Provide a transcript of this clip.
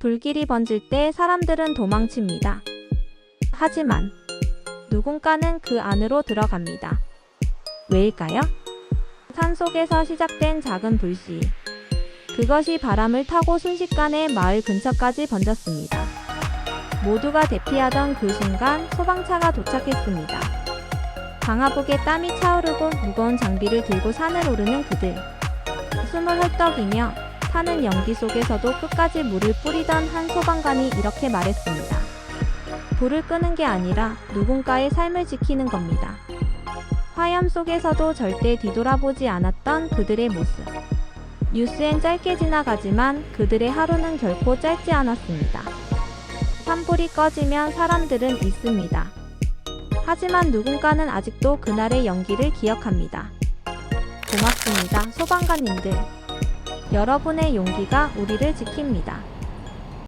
불길이 번질 때 사람들은 도망칩니다. 하지만 누군가는 그 안으로 들어갑니다. 왜일까요? 산 속에서 시작된 작은 불씨. 그것이 바람을 타고 순식간에 마을 근처까지 번졌습니다. 모두가 대피하던 그 순간 소방차가 도착했습니다. 방화복에 땀이 차오르고 무거운 장비를 들고 산을 오르는 그들. 숨을 헐떡이며 타는 연기 속에서도 끝까지 물을 뿌리던 한 소방관이 이렇게 말했습니다. 불을 끄는 게 아니라 누군가의 삶을 지키는 겁니다. 화염 속에서도 절대 뒤돌아보지 않았던 그들의 모습. 뉴스엔 짧게 지나가지만 그들의 하루는 결코 짧지 않았습니다. 산불이 꺼지면 사람들은 잊습니다. 하지만 누군가는 아직도 그날의 연기를 기억합니다. 고맙습니다, 소방관님들. 여러분의 용기가 우리를 지킵니다.